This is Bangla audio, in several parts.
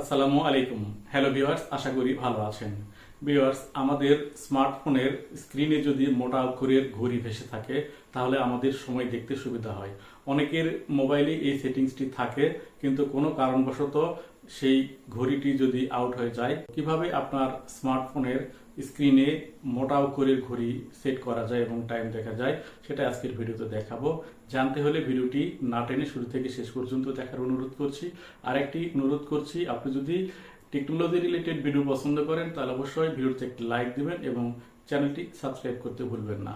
আসসালামু আলাইকুম। হ্যালো ভিউয়ার্স আশা করি ভালো আছেন। ভিউয়ার্স আমাদের স্মার্টফোনের স্ক্রিনে যদি মোটা অক্ষরের ঘড়ি ভেসে থাকে, তাহলে আমাদের সময় দেখতে সুবিধা হয়। অনেকের মোবাইলে এই সেটিংসটি থাকে, কিন্তু কোনো কারণবশত সেই ঘড়িটি যদি আউট হয়ে যায়, কীভাবে আপনার স্মার্টফোনের স্ক্রিনে মোটা অক্ষরের ঘড়ি সেট করা যায় এবং টাইম দেখা যায়, সেটা আজকের ভিডিওতে দেখাবো। জানতে হলে ভিডিওটি না টেনে শুরু থেকে শেষ পর্যন্ত দেখার অনুরোধ করছি। আর একটি অনুরোধ করছি, আপনি যদি টেকনোলজি রিলেটেড ভিডিও পছন্দ করেন, তাহলে অবশ্যই ভিডিওতে একটি লাইক দিবেন এবং চ্যানেলটি সাবস্ক্রাইব করতে ভুলবেন না।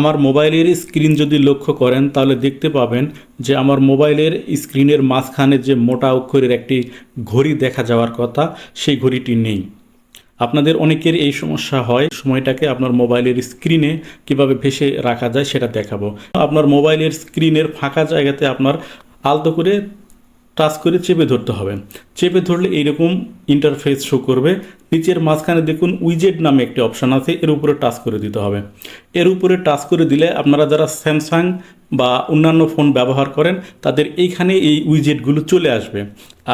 আমার মোবাইলের স্ক্রিন যদি লক্ষ্য করেন, তাহলে দেখতে পাবেন যে আমার মোবাইলের স্ক্রিনের মাঝখানে যে মোটা অক্ষরের একটি ঘড়ি দেখা যাওয়ার কথা, সেই ঘড়িটি নেই। আপনাদের অনেকের এই সমস্যা হয়, সময়টাকে আপনার মোবাইলের স্ক্রিনে কীভাবে ভেসে রাখা যায় সেটা দেখাবো। আপনার মোবাইলের স্ক্রিনের ফাঁকা জায়গাতে আপনার আলতো করে টাচ করে চেপে ধরতে হবে। চেপে ধরলে এইরকম ইন্টারফেস শো করবে। নিচের মাঝখানে দেখুন উইজেট নামে একটি অপশান আছে, এর উপরে টাচ করে দিতে হবে। এর উপরে টাচ করে দিলে আপনারা যারা স্যামসাং বা অন্যান্য ফোন ব্যবহার করেন, তাদের এইখানে এই উইজেটগুলো চলে আসবে।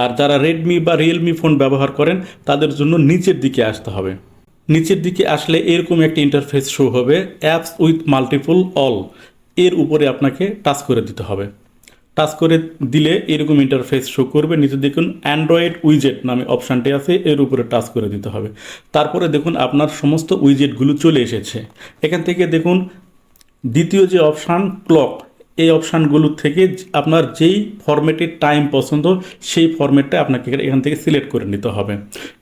আর যারা রেডমি বা রিয়েলমি ফোন ব্যবহার করেন, তাদের জন্য নিচের দিকে আসতে হবে। নিচের দিকে আসলে এরকম একটা ইন্টারফেস শো হবে অ্যাপস উইথ মাল্টিপল অল এর উপরে আপনাকে টাচ করে দিতে হবে। টাচ করে দিলে এরকম ইন্টারফেস শো করবে। নিচে দেখুন অ্যান্ড্রয়েড উইজেট নামে অপশানটি আছে, এর উপরে টাচ করে দিতে হবে। তারপরে দেখুন আপনার সমস্ত উইজেটগুলো চলে এসেছে। এখান থেকে দেখুন দ্বিতীয় যে অপশান ক্লক এই অপশানগুলো থেকে আপনার যেই ফরম্যাটের টাইম পছন্দ, সেই ফরম্যাটটা আপনাকে এখান থেকে সিলেক্ট করে নিতে হবে।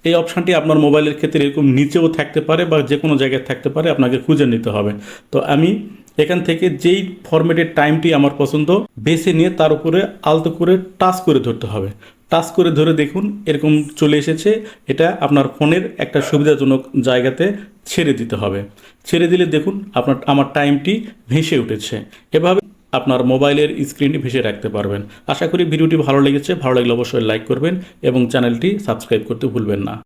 এই অপশানটি আপনার মোবাইলের ক্ষেত্রে এরকম নিচেও থাকতে পারে বা যে কোনো জায়গায় থাকতে পারে, আপনাকে খুঁজে নিতে হবে। তো আমি এখান থেকে যেই ফরম্যাটের টাইমটি আমার পছন্দ, বেছে নিয়ে তার উপরে আলতো করে টাচ করে ধরতে হবে। টাচ করে ধরে দেখুন, এরকম চলে এসেছে। এটা আপনার ফোনের একটা সুবিধাজনক জায়গাতে ছেড়ে দিতে হবে। ছেড়ে দিলে দেখুন, আপনার, আমার টাইমটি ভেসে উঠেছে। এভাবে আপনার মোবাইলের স্ক্রিনটি ভেসে রাখতে পারবেন। আশা করি ভিডিওটি ভালো লেগেছে। ভালো লাগলে অবশ্যই লাইক করবেন এবং চ্যানেলটি সাবস্ক্রাইব করতে ভুলবেন না।